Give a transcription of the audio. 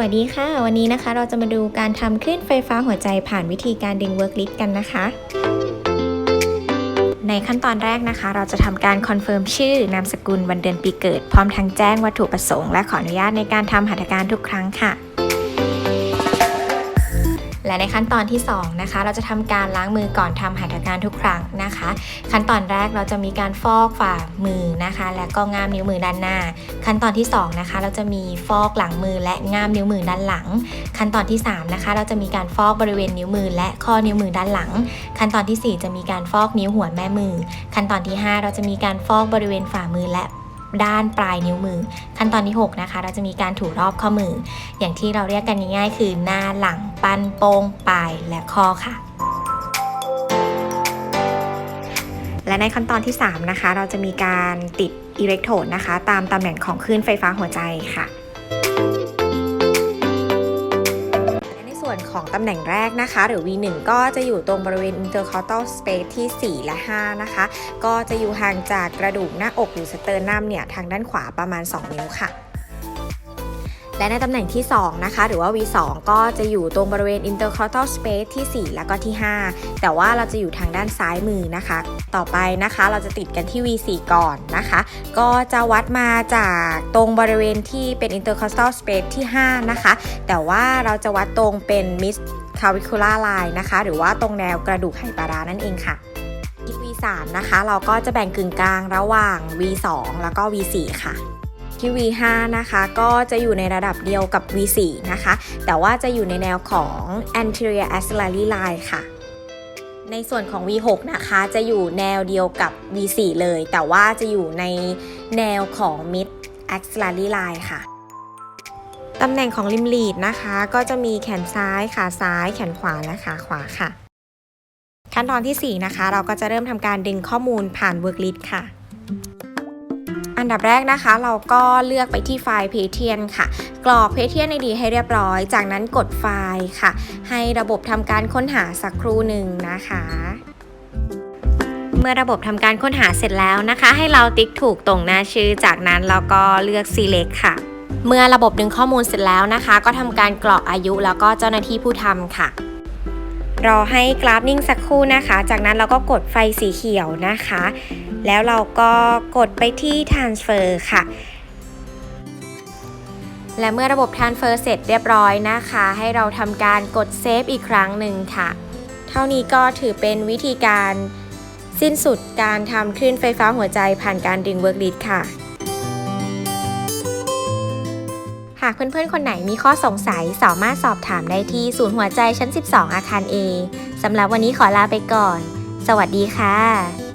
วัสดีค่ะ วันนี้นะคะเราจะมาดูการทำคลื่นไฟฟ้าหัวใจผ่านวิธีการดึงเวิร์กลิสกันนะคะ ในขั้นตอนแรกนะคะ เราจะทำการคอนเฟิร์มชื่อนามสกุลวันเดือนปีเกิด พร้อมทั้งแจ้งวัตถุประสงค์และขออนุญาตในการทำหัตถการทุกครั้งค่ะ ในขั้นตอนที่2นะคะเราจะทำการล้างมือก่อนทำหัตถการทุกครั้งนะคะ ขั้นตอนแรกเราจะมีการฟอกฝ่ามือนะคะ และก็ง่ามนิ้วมือด้านหน้า ขั้นตอนที่2นะคะเราจะมีฟอกหลังมือและง่ามนิ้วมือด้านหลัง ขั้นตอนที่3นะคะเราจะมีการฟอกบริเวณนิ้วมือ และข้อนิ้วมือด้านหลัง ขั้นตอนทีสี่4 จะมีการฟอกนิ้วหัวแม่มือ ขั้นตอนที่ 5 เราจะมีการฟอกบริเวณฝ่ามือและ ด้านปลายนิ้วมือ ขั้นตอนที่ 6 นะคะ เราจะมีการถูรอบข้อมือ อย่างที่เราเรียกกันง่ายๆคือหน้าหลังปั้นโป้งปลายและคอค่ะและในขั้นตอนที่ 3 นะคะ เราจะมีการติดอิเล็กโทรดนะคะ ตามตำแหน่งของคลื่นไฟฟ้าหัวใจค่ะ ของตำแหน่งแรกนะคะ หรือ V1 ก็จะอยู่ตรงบริเวณ intercostal space ที่ 4 และ 5 นะคะ ก็จะอยู่ห่างจากกระดูกหน้าอกหรือสเตอร์นัมเนี่ยทางด้านขวาประมาณ 2 นิ้วค่ะ และในตำแหน่งที่ 2 นะคะ หรือว่า V2 ก็จะอยู่ตรงบริเวณ intercostal space ที่ 4 แล้วก็ที่ 5 แต่ว่าเราจะอยู่ทางด้านซ้ายมือนะคะ ต่อไปนะคะเราจะติดกันที่ V4 ก่อนนะคะ ก็จะวัดมาจากตรงบริเวณที่เป็น intercostal space ที่ 5 นะคะ แต่ว่าเราจะวัดตรงเป็น mid clavicular line นะคะ หรือว่าตรงแนวกระดูกไหปลาร้านั่นเองค่ะที่ V3 นะคะ เราก็จะแบ่งกึ่งกลางระหว่าง V2 แล้วก็ V4 ค่ะ ที่ V5 นะคะก็จะอยู่ในระดับเดียวกับ V4 นะคะ แต่ว่าจะอยู่ในแนวของ anterior axillary line ค่ะ ในส่วนของ V6 นะคะ จะอยู่แนวเดียวกับ V4 เลย แต่ว่าจะอยู่ในแนวของ mid axillary line ค่ะตำแหน่งของริมลีดนะคะ ก็จะมีแขนซ้ายขาซ้าย แขนขวาและขาขวาค่ะ ขั้นตอนที่ 4 นะคะ เราก็จะเริ่มทำการดึงข้อมูลผ่าน worklist ค่ะ อันดับแรกนะคะเราก็เลือกไปที่ไฟล์ p a t i e n ค่ะ กรอก p a t i e n ID ให้เรียบร้อย จากนั้นกดไฟล์ค่ะ ให้ระบบทำการค้นหาสักครู่หนึ่งนะคะ เมื่อระบบทำการค้นหาเสร็จแล้วนะคะ ให้เราติ๊กถูกตรงหน้าชื่อ จากนั้นเราก็เลือก select ค่ะ เมื่อระบบดึงข้อมูลเสร็จแล้วนะคะ ก็ทำการกรอกอายุแล้วก็เจ้าหน้าที่ผู้ทำค่ะ รอให้กราฟนิ่งสักครู่นะคะ จากนั้นเราก็กดไฟสีเขียวนะคะ แล้วเราก็กดไปที่ transfer ค่ะ และเมื่อระบบ transfer เสร็จเรียบร้อยนะคะ ให้เราทำการกด save อีกครั้งหนึ่งค่ะ เท่านี้ก็ถือเป็นวิธีการสิ้นสุดการทำคลื่นไฟฟ้าหัวใจผ่านการดึง work lead ค่ะากเพื่อนๆ คนไหนมีข้อสงสัยสามารถสอบถามได้ที่ศูนย์หัวใจชั้น 12 อาคาร A สำหรับวันนี้ขอลาไปก่อน สวัสดีค่ะ